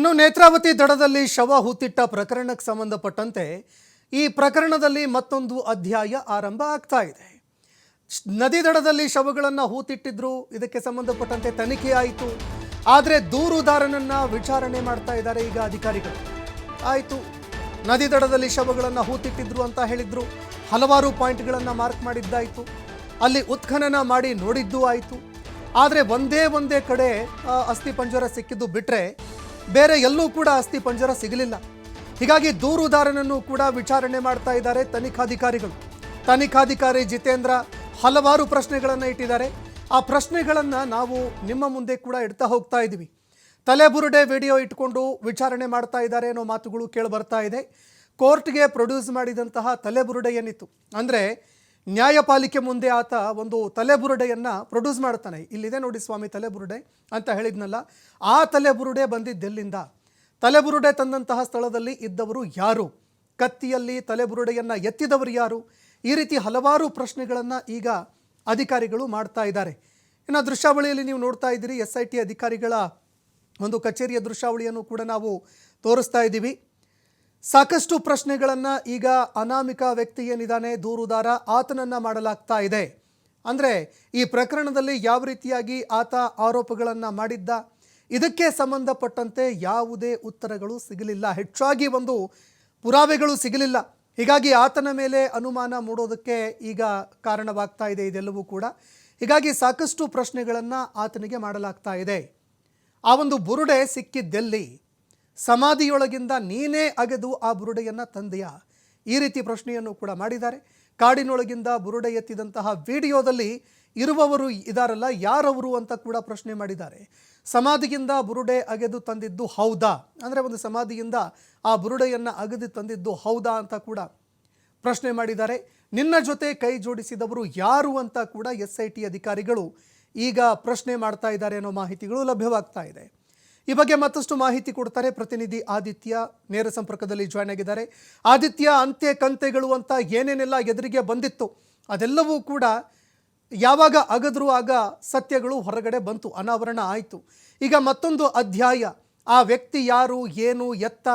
ಇನ್ನು ನೇತ್ರಾವತಿ ದಡದಲ್ಲಿ ಶವ ಹೂತಿಟ್ಟ ಪ್ರಕರಣಕ್ಕೆ ಸಂಬಂಧಪಟ್ಟಂತೆ ಈ ಪ್ರಕರಣದಲ್ಲಿ ಮತ್ತೊಂದು ಅಧ್ಯಾಯ ಆರಂಭ ಆಗ್ತಾ ಇದೆ. ನದಿ ದಡದಲ್ಲಿ ಶವಗಳನ್ನು ಹೂತಿಟ್ಟಿದ್ರು, ಇದಕ್ಕೆ ಸಂಬಂಧಪಟ್ಟಂತೆ ತನಿಖೆ ಆಯಿತು. ಆದರೆ ದೂರುದಾರನನ್ನ ವಿಚಾರಣೆ ಮಾಡ್ತಾ ಇದ್ದಾರೆ ಈಗ ಅಧಿಕಾರಿಗಳು. ಆಯಿತು, ನದಿ ದಡದಲ್ಲಿ ಶವಗಳನ್ನು ಹೂತಿಟ್ಟಿದ್ರು ಅಂತ ಹೇಳಿದ್ರು. ಹಲವಾರು ಪಾಯಿಂಟ್ಗಳನ್ನು ಮಾರ್ಕ್ ಮಾಡಿದ್ದಾಯಿತು. ಅಲ್ಲಿ ಉತ್ಖನನ ಮಾಡಿ ನೋಡಿದ್ದು ಆಯಿತು. ಆದರೆ ಒಂದೇ ಒಂದೇ ಕಡೆ ಅಸ್ಥಿ ಪಂಜರ ಸಿಕ್ಕಿದ್ದು ಬಿಟ್ಟರೆ ಬೇರೆ ಎಲ್ಲೂ ಕೂಡ ಅಸ್ಥಿ ಪಂಜರ ಸಿಗಲಿಲ್ಲ. ಹೀಗಾಗಿ ದೂರುದಾರನನ್ನು ಕೂಡ ವಿಚಾರಣೆ ಮಾಡ್ತಾ ಇದ್ದಾರೆ ತನಿಖಾಧಿಕಾರಿಗಳು. ತನಿಖಾಧಿಕಾರಿ ಜಿತೇಂದ್ರ ಹಲವಾರು ಪ್ರಶ್ನೆಗಳನ್ನು ಇಟ್ಟಿದ್ದಾರೆ. ಆ ಪ್ರಶ್ನೆಗಳನ್ನು ನಾವು ನಿಮ್ಮ ಮುಂದೆ ಕೂಡ ಇಡ್ತಾ ಹೋಗ್ತಾ ಇದ್ದೀವಿ ತಲೆಬುರುಡೆ ವಿಡಿಯೋ ಇಟ್ಕೊಂಡು ವಿಚಾರಣೆ ಮಾಡ್ತಾ ಇದ್ದಾರೆ ಅನ್ನೋ ಮಾತುಗಳು ಕೇಳಿ ಬರ್ತಾ ಇದೆ. ಕೋರ್ಟ್ಗೆ ಪ್ರೊಡ್ಯೂಸ್ ಮಾಡಿದಂತಹ ತಲೆಬುರುಡೆ ಏನಿತ್ತು? ಅಂದರೆ ನ್ಯಾಯಪಾಲಿಕೆ ಮುಂದೆ ಆತ ಒಂದು ತಲೆಬುರುಡೆಯನ್ನು ಪ್ರೊಡ್ಯೂಸ್ ಮಾಡ್ತಾನೆ. ಇಲ್ಲಿದೆ ನೋಡಿ ಸ್ವಾಮಿ ತಲೆಬುರುಡೆ ಅಂತ ಹೇಳಿದ್ನಲ್ಲ, ಆ ತಲೆಬುರುಡೆ ಬಂದಿದ್ದೆಲ್ಲಿಂದ ತಲೆಬುರುಡೆ ತಂದಂತಹ ಸ್ಥಳದಲ್ಲಿ ಇದ್ದವರು ಯಾರು? ಕತ್ತಿಯಲ್ಲಿ ತಲೆಬುರುಡೆಯನ್ನು ಎತ್ತಿದವರು ಯಾರು? ಈ ರೀತಿ ಹಲವಾರು ಪ್ರಶ್ನೆಗಳನ್ನು ಈಗ ಅಧಿಕಾರಿಗಳು ಮಾಡ್ತಾ ಇದ್ದಾರೆ. ಇನ್ನು ದೃಶ್ಯಾವಳಿಯಲ್ಲಿ ನೀವು ನೋಡ್ತಾ ಇದ್ದೀರಿ, ಎಸ್ ಐ ಟಿ ಅಧಿಕಾರಿಗಳ ಒಂದು ಕಚೇರಿಯ ದೃಶ್ಯಾವಳಿಯನ್ನು ಕೂಡ ನಾವು ತೋರಿಸ್ತಾ ಇದ್ದೀವಿ. ಸಾಕಷ್ಟು ಪ್ರಶ್ನೆಗಳನ್ನು ಈಗ ಅನಾಮಿಕ ವ್ಯಕ್ತಿ ಏನಿದ್ದಾನೆ, ದೂರುದಾರ ಆತನನ್ನು ಮಾಡಲಾಗ್ತಾ ಇದೆ. ಅಂದರೆ ಈ ಪ್ರಕರಣದಲ್ಲಿ ಯಾವ ರೀತಿಯಾಗಿ ಆತ ಆರೋಪಗಳನ್ನು ಮಾಡಿದ್ದ? ಇದಕ್ಕೆ ಸಂಬಂಧಪಟ್ಟಂತೆ ಯಾವುದೇ ಉತ್ತರಗಳು ಸಿಗಲಿಲ್ಲ. ಹೆಚ್ಚಾಗಿ ಒಂದು ಪುರಾವೆಗಳು ಸಿಗಲಿಲ್ಲ. ಹೀಗಾಗಿ ಆತನ ಮೇಲೆ ಅನುಮಾನ ಮೂಡೋದಕ್ಕೆ ಈಗ ಕಾರಣವಾಗ್ತಾ ಇದೆ ಇದೆಲ್ಲವೂ ಕೂಡ. ಹೀಗಾಗಿ ಸಾಕಷ್ಟು ಪ್ರಶ್ನೆಗಳನ್ನು ಆತನಿಗೆ ಮಾಡಲಾಗ್ತಾ ಇದೆ. ಆ ಒಂದು ಬುರುಡೆ ಸಿಕ್ಕಿದ್ದೆಲ್ಲಿ? ಸಮಾಧಿಯೊಳಗಿಂದ ನೀನೇ ಅಗೆದು ಆ ಬುರುಡೆಯನ್ನು ತಂದೆಯ? ಈ ರೀತಿ ಪ್ರಶ್ನೆಯನ್ನು ಕೂಡ ಮಾಡಿದ್ದಾರೆ. ಕಾಡಿನೊಳಗಿಂದ ಬುರುಡೆ ಎತ್ತಿದಂತಹ ವಿಡಿಯೋದಲ್ಲಿ ಇರುವವರು ಇದಾರಲ್ಲ, ಯಾರವರು ಅಂತ ಕೂಡ ಪ್ರಶ್ನೆ ಮಾಡಿದ್ದಾರೆ. ಸಮಾಧಿಯಿಂದ ಬುರುಡೆ ಅಗೆದು ತಂದಿದ್ದು ಹೌದಾ? ಅಂದರೆ ಒಂದು ಸಮಾಧಿಯಿಂದ ಆ ಬುರುಡೆಯನ್ನು ಅಗೆದು ತಂದಿದ್ದು ಹೌದಾ ಅಂತ ಕೂಡ ಪ್ರಶ್ನೆ ಮಾಡಿದ್ದಾರೆ. ನಿನ್ನ ಜೊತೆ ಕೈ ಜೋಡಿಸಿದವರು ಯಾರು ಅಂತ ಕೂಡ ಎಸ್ ಐ ಟಿ ಅಧಿಕಾರಿಗಳು ಈಗ ಪ್ರಶ್ನೆ ಮಾಡ್ತಾ ಇದ್ದಾರೆ ಅನ್ನೋ ಮಾಹಿತಿಗಳು ಲಭ್ಯವಾಗ್ತಾ ಇದೆ. ಈ ಬಗ್ಗೆ ಮತ್ತಷ್ಟು ಮಾಹಿತಿ ಕೊಡ್ತಾರೆ ಪ್ರತಿನಿಧಿ ಆದಿತ್ಯ. ನೇರ ಸಂಪರ್ಕದಲ್ಲಿ ಜಾಯ್ನ್ ಆಗಿದ್ದಾರೆ. ಆದಿತ್ಯ, ಅಂತ್ಯ ಕಂತೆಗಳು ಅಂತ ಏನೇನೆಲ್ಲ ಎದುರಿಗೆ ಬಂದಿತ್ತು, ಅದೆಲ್ಲವೂ ಕೂಡ ಯಾವಾಗ ಅಗದ್ರು ಆಗ ಸತ್ಯಗಳು ಹೊರಗಡೆ ಬಂತು, ಅನಾವರಣ ಆಯಿತು. ಈಗ ಮತ್ತೊಂದು ಅಧ್ಯಾಯ. ಆ ವ್ಯಕ್ತಿ ಯಾರು, ಏನು, ಎತ್ತ,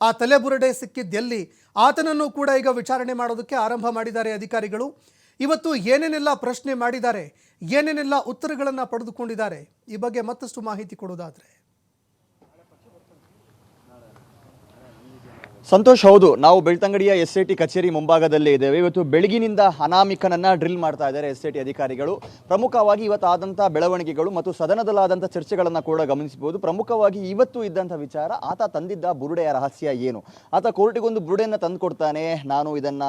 ಆ ತಲೆಬುರಡೆ ಸಿಕ್ಕಿದ್ದೆಲ್ಲಿ? ಆತನನ್ನು ಕೂಡ ಈಗ ವಿಚಾರಣೆ ಮಾಡೋದಕ್ಕೆ ಆರಂಭ ಮಾಡಿದ್ದಾರೆ ಅಧಿಕಾರಿಗಳು. ಇವತ್ತು ಏನೇನೆಲ್ಲ ಪ್ರಶ್ನೆ ಮಾಡಿದ್ದಾರೆ, ಏನೇನೆಲ್ಲ ಉತ್ತರಗಳನ್ನು ಪಡೆದುಕೊಂಡಿದ್ದಾರೆ, ಈ ಬಗ್ಗೆ ಮತ್ತಷ್ಟು ಮಾಹಿತಿ ಕೊಡೋದಾದ್ರೆ. ಸಂತೋಷ್ ಹೌದು, ನಾವು ಬೆಳ್ತಂಗಡಿಯ ಎಸ್ ಐ ಟಿ ಕಚೇರಿ ಮುಂಭಾಗದಲ್ಲೇ ಇದ್ದೇವೆ. ಇವತ್ತು ಬೆಳಗಿನಿಂದ ಅನಾಮಿಕನನ್ನ ಡ್ರಿಲ್ ಮಾಡ್ತಾ ಇದ್ದಾರೆ ಎಸ್ ಐ ಟಿ ಅಧಿಕಾರಿಗಳು. ಪ್ರಮುಖವಾಗಿ ಇವತ್ತು ಆದಂಥ ಬೆಳವಣಿಗೆಗಳು ಮತ್ತು ಸದನದಲ್ಲಾದಂಥ ಚರ್ಚೆಗಳನ್ನು ಕೂಡ ಗಮನಿಸಬಹುದು. ಪ್ರಮುಖವಾಗಿ ಇವತ್ತು ಇದ್ದಂಥ ವಿಚಾರ, ಆತ ತಂದಿದ್ದ ಬುರುಡೆಯ ರಹಸ್ಯ ಏನು? ಆತ ಕೋರ್ಟಿಗೊಂದು ಬುರುಡೆಯನ್ನು ತಂದುಕೊಡ್ತಾನೆ. ನಾನು ಇದನ್ನ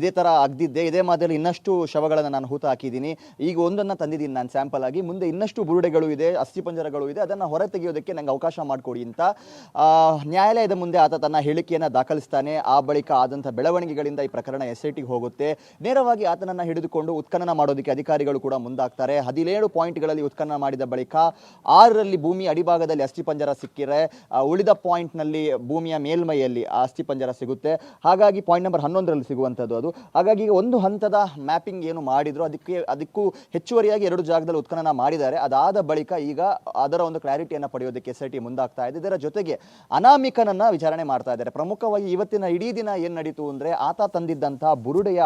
ಇದೇ ಥರ ಅಗ್ದಿದ್ದೆ ಇದೇ ಮಾದರಿ ಇನ್ನಷ್ಟು ಶವಗಳನ್ನು ನಾನು ಹೂತ ಹಾಕಿದ್ದೀನಿ. ಈಗ ಒಂದನ್ನು ತಂದಿದ್ದೀನಿ ನಾನು ಸ್ಯಾಂಪಲ್ ಆಗಿ. ಮುಂದೆ ಇನ್ನಷ್ಟು ಬುರುಡೆಗಳು ಇದೆ ಅಸ್ಥಿಪಂಜರಗಳು ಇದೆ. ಅದನ್ನು ಹೊರ ತೆಗೆಯೋದಕ್ಕೆ ನಂಗೆ ಅವಕಾಶ ಮಾಡಿಕೊಡಿ ಅಂತ ನ್ಯಾಯಾಲಯದ ಮುಂದೆ ಆತ ತನ್ನ ಹೇಳಿಕೆಯನ್ನು ದಾಖಲಿಸ್ತಾನೆ, ಆ ಬಳಿಕ ಆದಂಥ ಬೆಳವಣಿಗೆಗಳಿಂದ ಈ ಪ್ರಕರಣ ಎಸ್ ಐ ಟಿಗೆ ಹೋಗುತ್ತೆ. ನೇರವಾಗಿ ಆತನನ್ನ ಹಿಡಿದುಕೊಂಡು ಉತ್ಖನನ ಮಾಡೋದಕ್ಕೆ ಅಧಿಕಾರಿಗಳು ಕೂಡ ಮುಂದಾಗ್ತಾರೆ. ಹದಿನೇಳು ಪಾಯಿಂಟ್ಗಳಲ್ಲಿ ಉತ್ಖನನ ಮಾಡಿದ ಬಳಿಕ ಆರರಲ್ಲಿ ಭೂಮಿ ಅಡಿಭಾಗದಲ್ಲಿ ಅಸ್ಥಿಪಂಜರ ಸಿಕ್ಕಿರೆ ಉಳಿದ ಪಾಯಿಂಟ್ನಲ್ಲಿ ಭೂಮಿಯ ಮೇಲ್ಮೈಯಲ್ಲಿ ಅಸ್ಥಿಪಂಜರ ಸಿಗುತ್ತೆ. ಹಾಗಾಗಿ ಪಾಯಿಂಟ್ ನಂಬರ್ ಹನ್ನೊಂದರಲ್ಲಿ ಸಿಗುವಂಥದ್ದು ಅದು. ಹಾಗಾಗಿ ಒಂದು ಹಂತದ ಮ್ಯಾಪಿಂಗ್ ಏನು ಮಾಡಿದ್ರು, ಅದಕ್ಕೆ, ಅದಕ್ಕೂ ಹೆಚ್ಚುವರಿಯಾಗಿ ಎರಡು ಜಾಗದಲ್ಲಿ ಉತ್ಖನನ ಮಾಡಿದ್ದಾರೆ. ಅದಾದ ಬಳಿಕ ಈಗ ಅದರ ಒಂದು ಕ್ಲಾರಿಟಿಯನ್ನು ಪಡೆಯೋದಕ್ಕೆ ಎಸ್ ಐ ಟಿ ಮುಂದಾಗ್ತಾ ಇದೆ. ಇದರ ಜೊತೆಗೆ ಅನಾಮಿಕನನ್ನ ವಿಚಾರಣೆ ಮಾಡ್ತಾ ಇದ್ದಾರೆ. ಪ್ರಮುಖವಾಗಿ ಇವತ್ತಿನ ಇಡೀ ದಿನ ಏನು ನಡೀತು ಅಂದರೆ ಆತ ತಂದಿದ್ದಂಥ ಬುರುಡೆಯ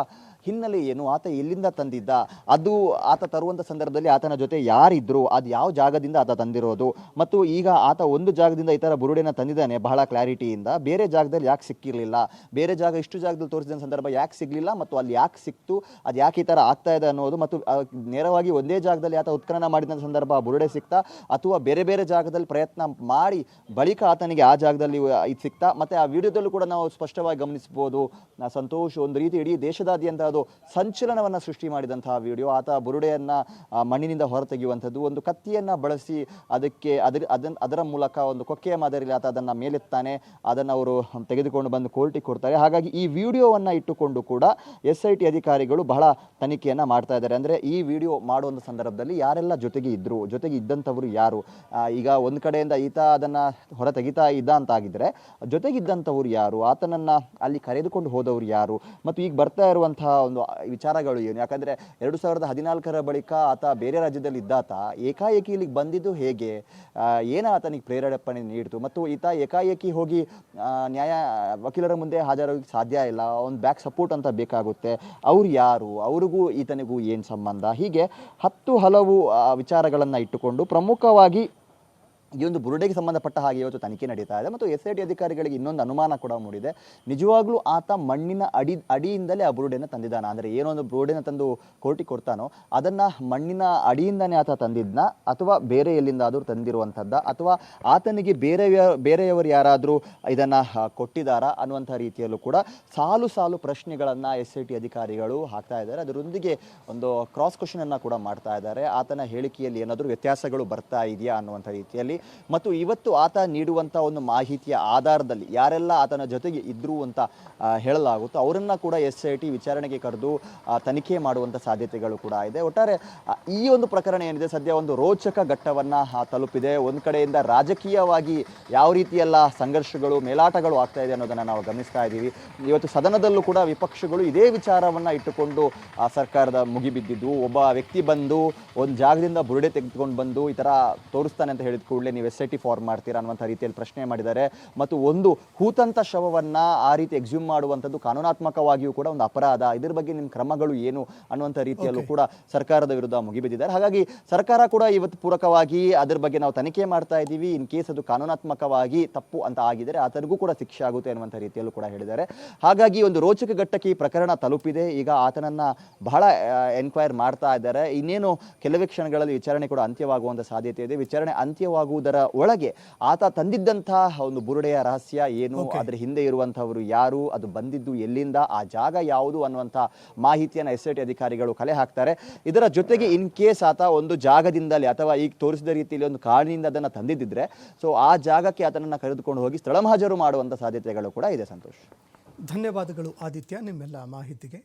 ಹಿನ್ನೆಲೆ ಏನು? ಆತ ಎಲ್ಲಿಂದ ತಂದಿದ್ದ? ಅದು ಆತ ತರುವಂಥ ಸಂದರ್ಭದಲ್ಲಿ ಆತನ ಜೊತೆ ಯಾರಿದ್ರು? ಅದು ಯಾವ ಜಾಗದಿಂದ ಆತ ತಂದಿರೋದು? ಮತ್ತು ಈಗ ಆತ ಒಂದು ಜಾಗದಿಂದ ಈ ಥರ ಬುರುಡೆನ ತಂದಿದ್ದಾನೆ ಬಹಳ ಕ್ಲಾರಿಟಿಯಿಂದ. ಬೇರೆ ಜಾಗದಲ್ಲಿ ಯಾಕೆ ಸಿಕ್ಕಿರಲಿಲ್ಲ? ಬೇರೆ ಜಾಗ ಇಷ್ಟು ಜಾಗದಲ್ಲಿ ತೋರಿಸಿದ ಸಂದರ್ಭ ಯಾಕೆ ಸಿಗಲಿಲ್ಲ? ಮತ್ತು ಅಲ್ಲಿ ಯಾಕೆ ಸಿಕ್ತು? ಅದು ಯಾಕೆ ಈ ಥರ ಆಗ್ತಾ ಇದೆ ಅನ್ನೋದು? ಮತ್ತು ನೇರವಾಗಿ ಒಂದೇ ಜಾಗದಲ್ಲಿ ಆತ ಉತ್ಖನನ ಮಾಡಿದ ಸಂದರ್ಭ ಬುರುಡೆ ಸಿಕ್ತಾ? ಅಥವಾ ಬೇರೆ ಬೇರೆ ಜಾಗದಲ್ಲಿ ಪ್ರಯತ್ನ ಮಾಡಿ ಬಳಿಕ ಆತನಿಗೆ ಆ ಜಾಗದಲ್ಲಿ ಇದು ಸಿಕ್ತಾ? ಮತ್ತು ಆ ವಿಡಿಯೋದಲ್ಲೂ ಕೂಡ ನಾವು ಸ್ಪಷ್ಟವಾಗಿ ಗಮನಿಸಬಹುದು. ಸಂತೋಷ್ ಒಂದು ರೀತಿ ಇಡೀ ದೇಶದಾದ್ಯಂತ ಅದು ಸಂಚಲನವನ್ನು ಸೃಷ್ಟಿ ಮಾಡಿದಂತಹ ವಿಡಿಯೋ. ಆತ ಬುರುಡೆಯನ್ನು ಮಣ್ಣಿನಿಂದ ಹೊರತೆಗೆಯುವಂಥದ್ದು. ಒಂದು ಕತ್ತಿಯನ್ನು ಬಳಸಿ ಅದಕ್ಕೆ ಅದರ ಅದರ ಮೂಲಕ ಒಂದು ಕೊಕ್ಕೆಯ ಮಾದರಿಯಲ್ಲಿ ಆತ ಅದನ್ನು ಮೇಲೆತ್ತಾನೆ. ಅದನ್ನು ಅವರು ತೆಗೆದುಕೊಂಡು ಬಂದು ಕೋರ್ಟಿಗೆ ಕೊಡ್ತಾರೆ. ಹಾಗಾಗಿ ಈ ವಿಡಿಯೋವನ್ನು ಇಟ್ಟುಕೊಂಡು ಕೂಡ ಎಸ್ ಐ ಟಿ ಅಧಿಕಾರಿಗಳು ಬಹಳ ತನಿಖೆಯನ್ನು ಮಾಡ್ತಾ ಇದ್ದಾರೆ. ಅಂದರೆ ಈ ವಿಡಿಯೋ ಮಾಡುವ ಸಂದರ್ಭದಲ್ಲಿ ಯಾರೆಲ್ಲ ಜೊತೆಗೆ ಇದ್ದರು ಜೊತೆಗೆ ಇದ್ದಂಥವರು ಯಾರು? ಈಗ ಒಂದು ಕಡೆಯಿಂದ ಈತ ಅದನ್ನು ಹೊರ ತೆಗಿತಾ ಇದ್ದ ಅಂತ ಆಗಿದ್ರೆ ಜೊತೆಗಿದ್ದಂಥವ್ರು ಯಾರು? ಆತನನ್ನ ಅಲ್ಲಿ ಕರೆದುಕೊಂಡು ಹೋದವರು ಯಾರು? ಮತ್ತು ಈಗ ಬರ್ತಾ ಇರುವಂತಹ ಒಂದು ವಿಚಾರಗಳು ಏನು? ಯಾಕಂದ್ರೆ ಎರಡು ಸಾವಿರದ ಹದಿನಾಲ್ಕರ ಬಳಿಕ ಆತ ಬೇರೆ ರಾಜ್ಯದಲ್ಲಿ ಇದ್ದಾತ ಏಕಾಏಕಿ ಇಲ್ಲಿಗೆ ಬಂದಿದ್ದು ಹೇಗೆ? ಏನು ಏನ ಆತನಿಗೆ ಪ್ರೇರೇಪಣೆ ನೀಡಿತು? ಮತ್ತು ಈತ ಏಕಾಏಕಿ ಹೋಗಿ ನ್ಯಾಯ, ವಕೀಲರ ಮುಂದೆ ಹಾಜರಾಗೋಕ್ಕೆ ಸಾಧ್ಯ ಇಲ್ಲ. ಒಂದು ಬ್ಯಾಕ್ ಸಪೋರ್ಟ್ ಅಂತ ಬೇಕಾಗುತ್ತೆ. ಅವ್ರು ಯಾರು? ಅವ್ರಿಗೂ ಈತನಿಗೂ ಏನು ಸಂಬಂಧ? ಹೀಗೆ ಹತ್ತು ಹಲವು ವಿಚಾರಗಳನ್ನು ಇಟ್ಟುಕೊಂಡು ಪ್ರಮುಖವಾಗಿ ಈ ಒಂದು ಬುರುಡೆಗೆ ಸಂಬಂಧಪಟ್ಟ ಹಾಗೆ ಇವತ್ತು ತನಿಖೆ ನಡೀತಾ ಇದೆ ಮತ್ತು ಎಸ್ ಐ ಟಿ ಅಧಿಕಾರಿಗಳಿಗೆ ಇನ್ನೊಂದು ಅನುಮಾನ ಕೂಡ ಮೂಡಿದೆ. ನಿಜವಾಗ್ಲೂ ಆತ ಮಣ್ಣಿನ ಅಡಿ, ಅಡಿಯಿಂದಲೇ ಆ ಬುರುಡೆಯನ್ನು ತಂದಿದ್ದಾನ? ಅಂದರೆ ಒಂದು ಬುರುಡೆನ ತಂದು ಕೋರ್ಟಿ ಕೊಡ್ತಾನೋ? ಅದನ್ನು ಮಣ್ಣಿನ ಅಡಿಯಿಂದನೇ ಆತ ತಂದಿದ್ನ? ಅಥವಾ ಬೇರೆ ಎಲ್ಲಿಂದಾದರೂ ತಂದಿರುವಂಥದ್ದ? ಅಥವಾ ಆತನಿಗೆ ಬೇರೆ ಬೇರೆಯವರು ಯಾರಾದರೂ ಇದನ್ನು ಕೊಟ್ಟಿದ್ದಾರಾ ಅನ್ನುವಂಥ ರೀತಿಯಲ್ಲೂ ಕೂಡ ಸಾಲು ಸಾಲು ಪ್ರಶ್ನೆಗಳನ್ನು ಎಸ್ ಐ ಟಿ ಅಧಿಕಾರಿಗಳು ಹಾಕ್ತಾ ಇದ್ದಾರೆ. ಅದರೊಂದಿಗೆ ಒಂದು ಕ್ರಾಸ್ ಕ್ವಶನನ್ನು ಕೂಡ ಮಾಡ್ತಾ ಇದ್ದಾರೆ. ಆತನ ಹೇಳಿಕೆಯಲ್ಲಿ ಏನಾದರೂ ವ್ಯತ್ಯಾಸಗಳು ಬರ್ತಾ ಇದೆಯಾ ಅನ್ನುವಂಥ ರೀತಿಯಲ್ಲಿ ಮತ್ತು ಇವತ್ತು ಆತ ನೀಡುವಂಥ ಒಂದು ಮಾಹಿತಿಯ ಆಧಾರದಲ್ಲಿ ಯಾರೆಲ್ಲ ಆತನ ಜೊತೆಗೆ ಇದ್ರು ಅಂತ ಹೇಳಲಾಗುತ್ತೋ. ಅವರನ್ನ ಕೂಡ ಎಸ್ ಐ ಟಿ ವಿಚಾರಣೆಗೆ ಕರೆದು ತನಿಖೆ ಮಾಡುವಂಥ ಸಾಧ್ಯತೆಗಳು ಕೂಡ ಇದೆ. ಒಟ್ಟಾರೆ ಈ ಒಂದು ಪ್ರಕರಣ ಏನಿದೆ, ಸದ್ಯ ಒಂದು ರೋಚಕ ಘಟ್ಟವನ್ನು ತಲುಪಿದೆ. ಒಂದು ಕಡೆಯಿಂದ ರಾಜಕೀಯವಾಗಿ ಯಾವ ರೀತಿಯೆಲ್ಲ ಸಂಘರ್ಷಗಳು, ಮೇಲಾಟಗಳು ಆಗ್ತಾ ಇದೆ ಅನ್ನೋದನ್ನು ನಾವು ಗಮನಿಸ್ತಾ ಇದ್ದೀವಿ. ಇವತ್ತು ಸದನದಲ್ಲೂ ಕೂಡ ವಿಪಕ್ಷಗಳು ಇದೇ ವಿಚಾರವನ್ನು ಇಟ್ಟುಕೊಂಡು, ಆ, ಸರ್ಕಾರದ ಮುಗಿಬಿದ್ದಿದ್ದು ಒಬ್ಬ ವ್ಯಕ್ತಿ ಬಂದು, ಒಂದು ಜಾಗದಿಂದ ಬುರುಡೆ ತೆಗೆದುಕೊಂಡು ಬಂದು, ಈ ಥರ ತೋರಿಸ್ತಾನೆ ಅಂತ ಹೇಳಿದ ಕೂಡಲೇ ನೀವು ಎಸ್ ಐ ಟಿ ಫಾರ್ಮ್ ಮಾಡ್ತೀರಾ ಅನ್ನುವಂಥ ರೀತಿಯಲ್ಲಿ ಪ್ರಶ್ನೆ ಮಾಡಿದ್ದಾರೆ. ಮತ್ತು ಒಂದು ಹೂತಂತ ಶವವನ್ನು ಆ ರೀತಿ ಎಕ್ಸ್ಯೂಮ್ ಮಾಡುವಂಥದ್ದು ಕಾನೂನಾತ್ಮಕವಾಗಿಯೂ ಕೂಡ ಒಂದು ಅಪರಾಧ. ಇದರ ಬಗ್ಗೆ ನಿಮ್ಮ ಕ್ರಮಗಳು ಏನು ಅನ್ನುವಂಥ ರೀತಿಯಲ್ಲೂ ಕೂಡ ಸರ್ಕಾರದ ವಿರುದ್ಧ ಮುಗಿಬಿದ್ದಿದ್ದಾರೆ. ಹಾಗಾಗಿ ಸರ್ಕಾರ ಕೂಡ ಇವತ್ತು ಪೂರಕವಾಗಿ ಅದರ ಬಗ್ಗೆ ನಾವು ತನಿಖೆ ಮಾಡ್ತಾ ಇದ್ದೀವಿ. ಇನ್ ಕೇಸ್ ಅದು ಕಾನೂನಾತ್ಮಕವಾಗಿ ತಪ್ಪು ಅಂತ ಆಗಿದರೆ ಆತನಿಗೂ ಕೂಡ ಶಿಕ್ಷೆ ಆಗುತ್ತೆ ಅನ್ನುವಂಥ ರೀತಿಯಲ್ಲೂ ಕೂಡ ಹೇಳಿದ್ದಾರೆ. ಹಾಗಾಗಿ ಒಂದು ರೋಚಕ ಘಟ್ಟಕ್ಕೆ ಈ ಪ್ರಕರಣ ತಲುಪಿದೆ. ಈಗ ಆತನನ್ನ ಬಹಳ ಎನ್ಕ್ವೈರ್ ಮಾಡ್ತಾ ಇದ್ದಾರೆ. ಇನ್ನೇನು ಕೆಲವೇ ಕ್ಷಣಗಳಲ್ಲಿ ವಿಚಾರಣೆ ಕೂಡ ಅಂತ್ಯವಾಗುವಂಥ ಸಾಧ್ಯತೆ ಇದೆ. ವಿಚಾರಣೆ ಅಂತ್ಯವಾಗುವುದರ ಒಳಗೆ ಆತ ತಂದಿದ್ದಂತಹ ಒಂದು ಬುರುಡೆಯ ರಹಸ್ಯ ಏನು? ಅದರ ಹಿಂದೆ ಇರುವಂತಹವರು ಯಾರು? ಅದು ಬಂದಿದ್ದು ಎಲ್ಲಿಂದ? ಆ ಜಾಗ ಯಾವುದು ಅನ್ನುವಂತಹ ಮಾಹಿತಿಯನ್ನು ಎಸ್ ಐ ಟಿ ಅಧಿಕಾರಿಗಳು ಕಲೆ ಹಾಕ್ತಾರೆ. ಇದರ ಜೊತೆಗೆ ಇನ್ ಕೇಸ್ ಆತ ಒಂದು ಜಾಗದಿಂದಲೇ ಅಥವಾ ಈಗ ತೋರಿಸಿದ ರೀತಿಯಲ್ಲಿ ಒಂದು ಕಾರಣದಿಂದ ಅದನ್ನು ತಂದಿದ್ದಿದ್ರೆ ಸೊ ಆ ಜಾಗಕ್ಕೆ ಆತನನ್ನು ಕರೆದುಕೊಂಡು ಹೋಗಿ ಸ್ಥಳ ಮಹಾಜರು ಮಾಡುವಂಥ ಸಾಧ್ಯತೆಗಳು ಕೂಡ ಇದೆ ಸಂತೋಷ್. ಧನ್ಯವಾದಗಳು ಆದಿತ್ಯ ನಿಮ್ಮೆಲ್ಲ ಮಾಹಿತಿಗೆ.